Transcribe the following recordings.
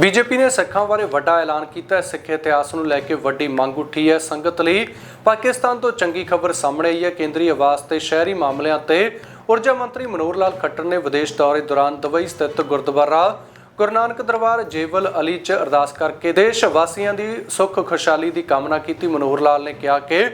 BJP ਨੇ ਸਿੱਖਾਂ ਬਾਰੇ ਵੱਡਾ ਐਲਾਨ ਕੀਤਾ ਹੈ। ਸਿੱਖ ਇਤਿਹਾਸ ਨੂੰ ਲੈ ਕੇ ਵੱਡੀ ਮੰਗ ਉੱਠੀ ਹੈ। ਸੰਗਤ ਲਈ ਪਾਕਿਸਤਾਨ ਤੋਂ ਚੰਗੀ ਖਬਰ ਸਾਹਮਣੇ ਆਈ ਹੈ। ਕੇਂਦਰੀ ਆਵਾਸ ਤੇ ਸ਼ਹਿਰੀ ਮਾਮਲਿਆਂ ਤੇ ਊਰਜਾ ਮੰਤਰੀ ਮਨੋਹਰ ਲਾਲ ਖੱਟਰ ਨੇ ਵਿਦੇਸ਼ ਦੌਰੇ ਦੌਰਾਨ ਦੁਬਈ ਸਥਿਤ ਗੁਰਦੁਆਰਾ ਗੁਰੂ ਨਾਨਕ ਦਰਬਾਰ ਜੇਵਲ ਅਲੀ ਚ ਅਰਦਾਸ ਕਰਕੇ ਦੇਸ਼ ਵਾਸੀਆਂ ਦੀ ਸੁੱਖ ਖੁਸ਼ਹਾਲੀ ਦੀ ਕਾਮਨਾ ਕੀਤੀ। ਮਨੋਹਰ ਲਾਲ ਨੇ ਕਿਹਾ ਕਿ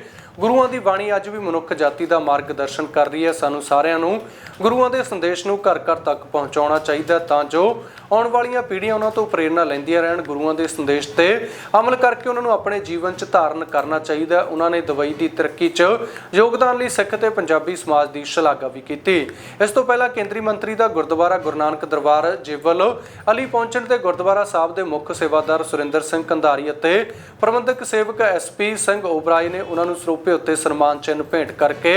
ਗੁਰੂਆਂ ਦੀ ਬਾਣੀ ਅੱਜ ਵੀ ਮਨੁੱਖ ਜਾਤੀ ਦਾ ਮਾਰਗਦਰਸ਼ਨ ਕਰ ਰਹੀ ਹੈ। ਸਾਨੂੰ ਸਾਰਿਆਂ ਨੂੰ ਗੁਰੂਆਂ ਦੇ ਸੰਦੇਸ਼ ਨੂੰ ਘਰ ਘਰ ਤੱਕ ਪਹੁੰਚਾਉਣਾ ਚਾਹੀਦਾ ਤਾਂ ਜੋ ਆਉਣ ਵਾਲੀਆਂ ਪੀੜ੍ਹੀਆਂ ਉਹਨਾਂ ਤੋਂ ਪ੍ਰੇਰਣਾ ਲੈਂਦੀਆਂ ਰਹਿਣ, ਗੁਰੂਆਂ ਦੇ ਸੰਦੇਸ਼ ਤੇ ਅਮਲ ਕਰਕੇ ਉਹਨਾਂ ਨੂੰ ਆਪਣੇ ਜੀਵਨ 'ਚ ਧਾਰਨ ਕਰਨਾ ਚਾਹੀਦਾ ਉਹਨਾਂ ਨੇ ਦਵਾਈ ਦੀ ਤਰੱਕੀ 'ਚ ਯੋਗਦਾਨ ਲਈ ਸਿੱਖ ਤੇ ਪੰਜਾਬੀ ਸਮਾਜ ਦੀ ਸ਼ਲਾਘਾ ਵੀ ਕੀਤੀ। ਇਸ ਤੋਂ ਪਹਿਲਾਂ ਕੇਂਦਰੀ ਮੰਤਰੀ ਦਾ ਗੁਰਦੁਆਰਾ ਗੁਰੂ ਨਾਨਕ ਦਰਬਾਰ ਜੇਵਲ ਅਲੀ ਪਹੁੰਚਣ ਤੇ ਗੁਰਦੁਆਰਾ ਸਾਹਿਬ ਦੇ ਮੁੱਖ ਸੇਵਾਦਾਰ ਸੁਰਿੰਦਰ ਸਿੰਘ ਕੰਧਾਰੀ ਅਤੇ ਪ੍ਰਬੰਧਕ ਸੇਵਕ ਐਸਪੀ ਸਿੰਘ ਓਬਰਾਏ ਨੇ ਉਹਨਾਂ ਨੂੰ ਸਰੂਪ ਉੱਤੇ ਸਨਮਾਨ ਚਿੰਨ੍ਹ ਭੇਂਟ ਕਰਕੇ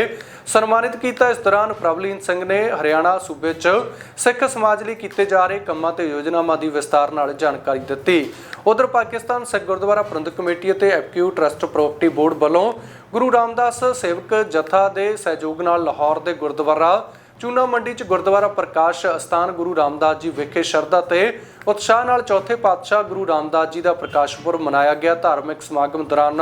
ਸਨਮਾਨਿਤ ਕੀਤਾ। ਇਸ ਦੌਰਾਨ ਪ੍ਰਭਲੀਨ ਸਿੰਘ ਨੇ ਹਰਿਆਣਾ ਸੂਬੇ 'ਚ ਸਿੱਖ ਸਮਾਜ ਲਈ ਕੀਤੇ ਜਾ ਰਹੇ ਕੰਮਾਂ ਤੇ ਯੋਜਨਾਵਾਂ ਦੀ ਵਿਸਤਾਰ ਨਾਲ ਜਾਣਕਾਰੀ ਦਿੱਤੀ। ਉਧਰ ਪਾਕਿਸਤਾਨ ਸਿੱਖ ਗੁਰਦੁਆਰਾ ਪ੍ਰਬੰਧਕ ਕਮੇਟੀ ਅਤੇ ਐਫਕਿਊ ਟਰਸਟ ਪ੍ਰਾਪਰਟੀ ਬੋਰਡ ਵੱਲੋਂ ਗੁਰੂ ਰਾਮਦਾਸ ਸੇਵਕ ਜਥਾ ਦੇ ਸਹਿਯੋਗ ਨਾਲ ਲਾਹੌਰ ਦੇ ਗੁਰਦੁਆਰਾ ਚੂਨਾ ਮੰਡੀ ਚ ਗੁਰਦੁਆਰਾ ਪ੍ਰਕਾਸ਼ ਅਸਥਾਨ ਗੁਰੂ ਰਾਮਦਾਸ ਜੀ ਵਿਖੇ ਸ਼ਰਧਾ ਤੇ ਉਤਸ਼ਾਹ ਨਾਲ ਚੌਥੇ ਪਾਤਸ਼ਾਹ ਗੁਰੂ ਰਾਮਦਾਸ ਜੀ ਦਾ ਪ੍ਰਕਾਸ਼ ਪੁਰਬ ਮਨਾਇਆ ਗਿਆ। ਧਾਰਮਿਕ ਸਮਾਗਮ ਦੌਰਾਨ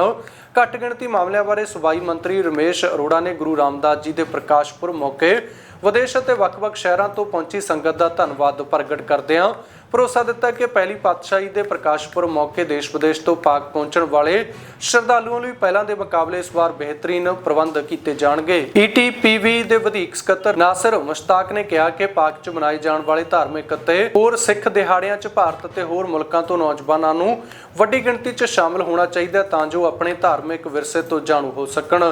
ਘੱਟ ਗਿਣਤੀ ਮਾਮਲਿਆਂ ਬਾਰੇ ਸੂਬਾਈ ਮੰਤਰੀ ਰਮੇਸ਼ ਅਰੋੜਾ ਨੇ ਗੁਰੂ ਰਾਮਦਾਸ ਜੀ ਦੇ ਪ੍ਰਕਾਸ਼ ਪੁਰਬ ਮੌਕੇ ਵਿਦੇਸ਼ ਅਤੇ ਵੱਖ-ਵੱਖ ਸ਼ਹਿਰਾਂ ਤੋਂ ਪਹੁੰਚੀ ਸੰਗਤ ਦਾ ਧੰਨਵਾਦ ਪ੍ਰਗਟ ਕਰਦਿਆਂ ਭਰੋਸਾ ਦਿੱਤਾ ਕਿ ਪਹਿਲੀ ਪਾਤਸ਼ਾਹੀ ਦੇ ਪ੍ਰਕਾਸ਼ ਪੁਰਬ ਮੌਕੇ ਦੇਸ਼ ਵਿਦੇਸ਼ ਤੋਂ ਪਾਕ ਪਹੁੰਚਣ ਵਾਲੇ ਸ਼ਰਧਾਲੂਆਂ ਲਈ ਪਹਿਲਾਂ ਦੇ ਮੁਕਾਬਲੇ ਇਸ ਵਾਰ ਬਿਹਤਰੀਨ ਪ੍ਰਬੰਧ ਕੀਤੇ ਜਾਣਗੇ। ਈਟੀਪੀਵੀ ਦੇ ਵਧੇਕ ਸਕੱਤਰ ਨਾਸਰ ਮੁਸ਼ਤਾਕ ਨੇ ਕਿਹਾ ਕਿ ਪਾਕ 'ਚ ਮਨਾਏ ਜਾਣ ਵਾਲੇ ਧਾਰਮਿਕ ਅਤੇ ਹੋਰ ਸਿੱਖ ਦਿਹਾੜਿਆਂ 'ਚ ਭਾਰਤ ਅਤੇ ਹੋਰ ਮੁਲਕਾਂ ਤੋਂ ਨੌਜਵਾਨਾਂ ਨੂੰ ਵੱਡੀ ਗਿਣਤੀ 'ਚ ਸ਼ਾਮਲ ਹੋਣਾ ਚਾਹੀਦਾ ਤਾਂ ਜੋ ਆਪਣੇ ਧਾਰਮਿਕ ਵਿਰਸੇ ਤੋਂ ਜਾਣੂ ਹੋ ਸਕਣ।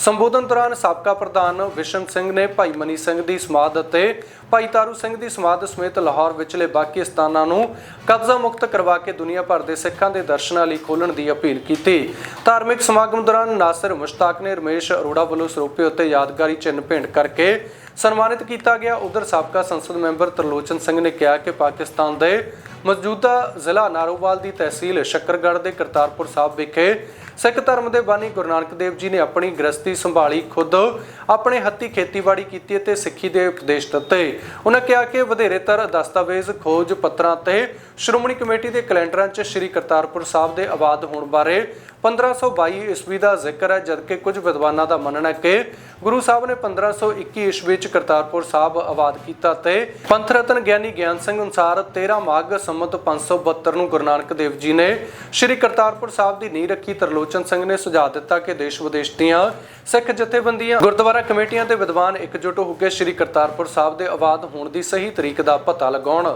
ਸੰਬੋਧਨ ਦੌਰਾਨ ਸਾਬਕਾ ਪ੍ਰਧਾਨ ਵਿਸ਼ਨ ਸਿੰਘ ਨੇ ਭਾਈ ਮਨੀ ਸਿੰਘ ਦੀ ਸਮਾਧ ਅਤੇ ਭਾਈ ਤਾਰੂ ਸਿੰਘ ਦੀ ਸਮਾਧ ਸਮੇਤ ਲਾਹੌਰ ਵਿਚਲੇ ਬਾਕੀ ਸਥਾਨ ਨੂੰ ਕਬਜ਼ਾ ਮੁਕਤ ਕਰਵਾ ਕੇ ਦੁਨੀਆ ਭਰ ਦੇ ਸਿੱਖਾਂ ਦੇ ਦਰਸ਼ਨਾਂ ਲਈ ਖੋਲਣ ਦੀ ਅਪੀਲ ਕੀਤੀ। ਧਾਰਮਿਕ ਸਮਾਗਮ ਦੌਰਾਨ ਨਾਸਰ ਮੁਸ਼ਤਾਕ ਨੇ ਰਮੇਸ਼ ਅਰੋੜਾ ਵੱਲੋਂ ਸਰੋਪੇ ਉੱਤੇ ਯਾਦਗਾਰੀ ਚਿੰਨ੍ਹ ਭੇਂਟ ਕਰਕੇ ਸਨਮਾਨਿਤ ਕੀਤਾ ਗਿਆ। ਉਧਰ ਸਾਬਕਾ ਸੰਸਦ ਮੈਂਬਰ ਤਰਲੋਚਨ ਸਿੰਘ ਨੇ ਕਿਹਾ ਕਿ ਪਾਕਿਸਤਾਨ ਦੇ ਮੌਜੂਦਾ ਜ਼ਿਲ੍ਹਾ ਨਾਰੋਵਾਲ ਦੀ ਤਹਿਸੀਲ ਸ਼ੱਕਰਗੜ੍ਹ ਦੇ ਕਰਤਾਰਪੁਰ ਸਾਹਿਬ ਵਿਖੇ ਸਿੱਖ ਧਰਮ ਦੇ ਬਾਨੀ ਗੁਰੂ ਨਾਨਕ ਦੇਵ ਜੀ ਨੇ ਆਪਣੀ ਗ੍ਰਸਤੀ ਸੰਭਾਲੀ, ਖੁਦ ਆਪਣੇ ਹੱਥੀ ਖੇਤੀਬਾੜੀ ਕੀਤੀ ਅਤੇ ਸਿੱਖੀ ਦੇ ਉਪਦੇਸ਼ ਦਿੱਤੇ। ਉਹਨਾਂ ਕਿਹਾ ਕਿ ਵਧੇਰੇ ਤਰ ਦਸਤਾਵੇਜ਼, ਖੋਜ ਪੱਤਰਾਂ ਤੇ ਸ਼੍ਰੋਮਣੀ ਕਮੇਟੀ ਦੇ ਕੈਲੰਡਰਾਂ 'ਚ ਸ੍ਰੀ ਕਰਤਾਰਪੁਰ ਸਾਹਿਬ ਦੇ ਆਬਾਦ ਹੋਣ ਬਾਰੇ 1522 ਈਸਵੀ ਦਾ ਜ਼ਿਕਰ ਹੈ, ਜਦਕਿ ਕੁਝ ਵਿਦਵਾਨਾਂ ਦਾ ਮੰਨਣਾ ਹੈ ਕਿ ਗੁਰੂ ਸਾਹਿਬ ਨੇ 1521 ਈਸਵੀ 'ਚ ਕਰਤਾਰਪੁਰ ਸਾਹਿਬ ਆਬਾਦ ਕੀਤਾ ਤੇ ਪੰਥ ਰਤਨ ਗਿਆਨੀ ਗਿਆਨ ਸਿੰਘ ਅਨੁਸਾਰ 13 ਮਾਘ ਸੰਮਤ 572 ਨੂੰ ਗੁਰੂ ਨਾਨਕ ਦੇਵ ਜੀ ਨੇ ਸ੍ਰੀ ਕਰਤਾਰਪੁਰ ਸਾਹਿਬ ਦੀ ਨੀਂਹ ਰੱਖੀ ਤਰਲੋਚਨ ਸਿੰਘ ਨੇ ਸੁਝਾਅ ਦਿੱਤਾ ਕਿ ਦੇਸ਼ ਵਿਦੇਸ਼ ਦੀਆਂ ਸਿੱਖ ਜਥੇਬੰਦੀਆਂ ਗੁਰਦੁਆਰਾ ਕਮੇਟੀਆਂ ਤੇ ਵਿਦਵਾਨ ਇਕਜੁੱਟ ਹੋ ਕੇ ਸ੍ਰੀ ਕਰਤਾਰਪੁਰ ਸਾਹਿਬ ਦੇ ਆਬਾਦ ਹੋਣ ਦੀ ਸਹੀ ਤਰੀਕ ਦਾ ਪਤਾ ਲਗਾਉਣ।